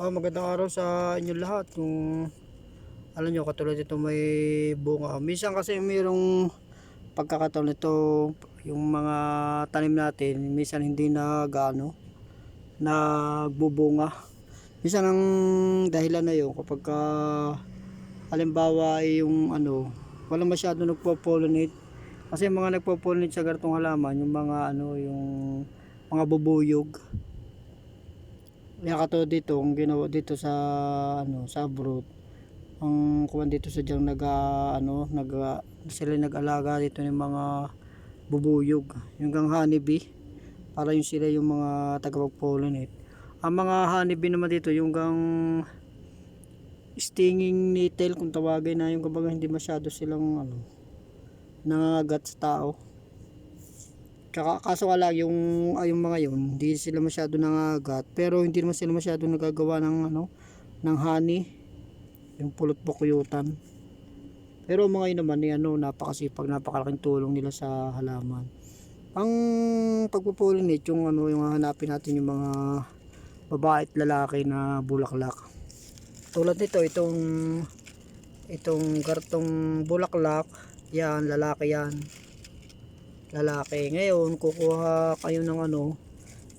Oh, magandang araw sa inyo lahat. Kung alam nyo, katulad ito may bunga. Minsan kasi mayroong pagkakataon nito, yung mga tanim natin, minsan hindi na gaano, nagbubunga. Minsan ang dahilan na yun, kapag ka, halimbawa yung ano, wala masyado nagpo-pollinate. Kasi yung mga nagpo-pollinate sa ganitong halaman, yung mga ano, yung mga bubuyog. Katulad dito, ang ginawa dito sa ano, sa abroad, ang kuwan dito sa diyang nag ano, nag sila nag-alaga dito ng mga bubuyog, yung gang honeybee, para yung sila yung mga tagapag-pollinate. Ang mga honeybee naman dito, yung gang stinging nettle kung tawagin na yung kumbaga hindi masyado silang ano nangangagat sa tao. Kaka, kaso nga lang yung, ay, yung mga yun, hindi sila masyado nangagat. Pero hindi naman sila masyado nagagawa ng, ano, ng honey. Yung pulot bukuyutan. Pero mga yun naman, eh, ano, napakasipag, napakalaking tulong nila sa halaman. Ang pagpupulunit, yung, ano, yung hanapin natin yung mga babae at lalaki na bulaklak. Tulad nito, itong itong kartong bulaklak, yan, lalaki yan lalaki. Ngayon, kukuha kayo ng ano,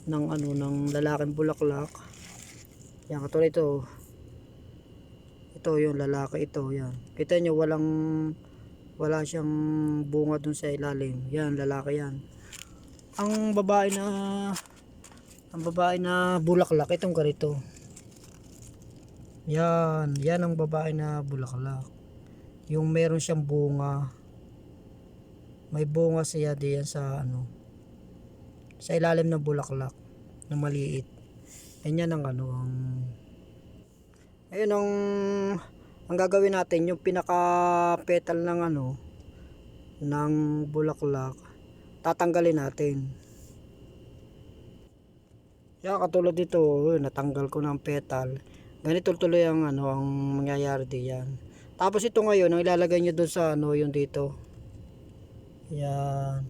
ng ano, ng lalaking bulaklak. Yan, katulad ito. Ito yung lalaki ito, yan. Kita nyo, walang, wala siyang bunga dun sa ilalim. Yan, lalaki yan. Ang babae na, ang babae na bulaklak, itong ganito. Yan, yan ang babae na bulaklak. Yung meron siyang bunga may bunga siya diyan sa ano sa ilalim ng bulaklak na maliit. Yan ang ano ang ayun ang ang gagawin natin yung pinaka petal ng ano ng bulaklak tatanggalin natin. Yan katulad dito oh, natanggal ko ng petal. Ganito tuloy ang ano ang mangyayari diyan. Tapos ito ngayon ang ilalagay nyo doon sa ano yung dito yan.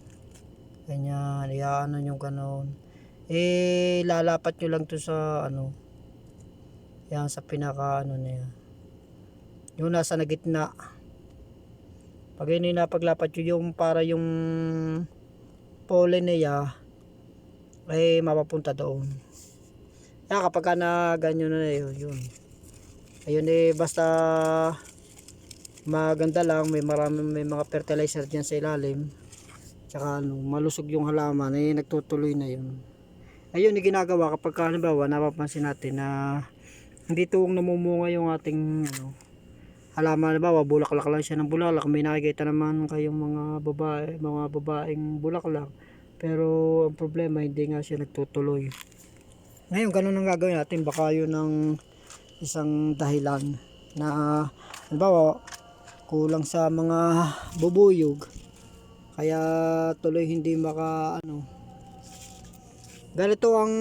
Ganyan. Iyaano nyo ganon. Eh, lalapat nyo lang to sa ano. Yan, sa pinaka ano niya. Yung nasa na gitna. Pag yun yung napaglapat nyo yung para yung pollen niya ay mapapunta doon. Yan, kapag ka na ganyan na yun, yun. Ayun eh, basta maganda lang may marami may mga fertilizer diyan sa ilalim. Tsaka ano malusog yung halaman ay nagtutuloy na yun. Ayun yung ginagawa kapag halimbawa napapansin natin na hindi tuwang namumunga yung ating ano halaman. Halimbawa bulaklak lang siya ng bulaklak. May nakikita naman kayong mga babae mga babaeng bulaklak. Pero ang problema hindi nga siya nagtutuloy. Ngayon ganun ang gagawin natin. Baka yun ang isang dahilan na halimbawa kulang sa mga bubuyog. Kaya tuloy hindi maka ano. Ganito ang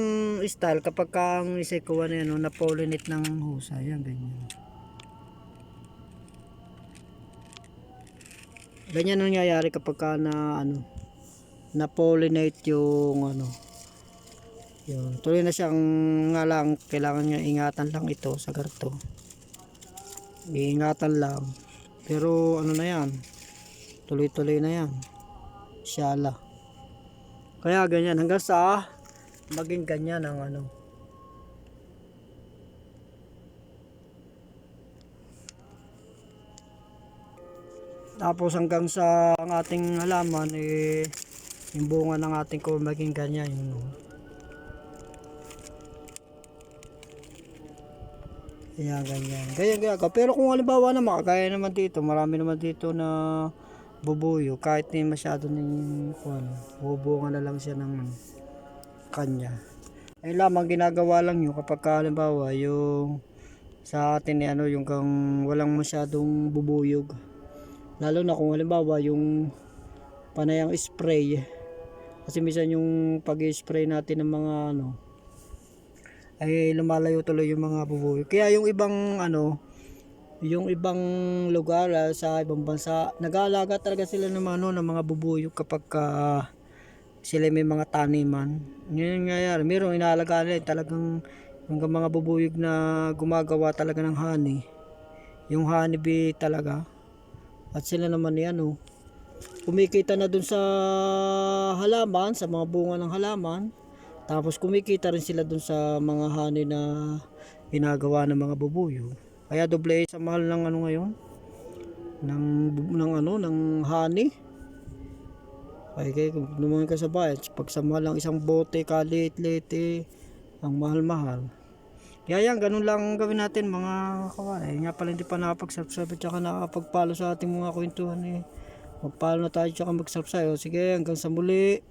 style kapag ka ang isikuha na yan no, na pollinate ng husa. Yan ganyan. Ganyan ang nangyayari kapag ka na ano na pollinate yung ano. Yun. Tuloy na siyang nga lang kailangan niya ingatan lang ito sa garto. Iingatan lang pero ano na yan, tuloy-tuloy na yan. Shala. Kaya ganyan hanggang sa maging ganyan ang ano. Tapos hanggang sa ang ating halaman eh yung bunga ng ating ko maging ganyan yung Ayan, ganyan. Ganyan, ganyan. Pero kung halimbawa na makakaya naman dito, marami naman dito na bubuyo. Kahit hindi masyado ng kung ano, bubunga na lang siya ng kanya. Ayun lamang ginagawa lang yun kapag ka, halimbawa yung sa atin ni ano yung kang walang masyadong bubuyog. Lalo na kung halimbawa yung panayang spray. Kasi minsan yung pag-spray natin ng mga ano, ay lumalayo tuloy yung mga bubuyo. Kaya yung ibang ano, yung ibang lugar ah, sa ibang bansa, nag-aalaga talaga sila ng ano, ng mga bubuyo kapag ka sila may mga taniman. Yun yung nangyayari. Meron inaalaga nila talagang hanggang mga bubuyog na gumagawa talaga ng honey. Yung honeybee talaga. At sila naman ni ano, kumikita na dun sa halaman, sa mga bunga ng halaman. Tapos kumikita rin sila dun sa mga honey na ginagawa ng mga bubuyog. Kaya doble sa mahal ng ano ngayon ng ng ano ng honey. Ay kung naman ka sa bayan, pag sa mahal ang isang bote kalit-lit eh, ang mahal-mahal. Kaya yan, ganun lang ang gawin natin mga kawain. Nga pala hindi pa nakapag-subscribe at saka nakapag-follow sa ating mga kwentuhan eh. Mag-follow na tayo tsaka mag-subscribe. Sige, hanggang sa muli.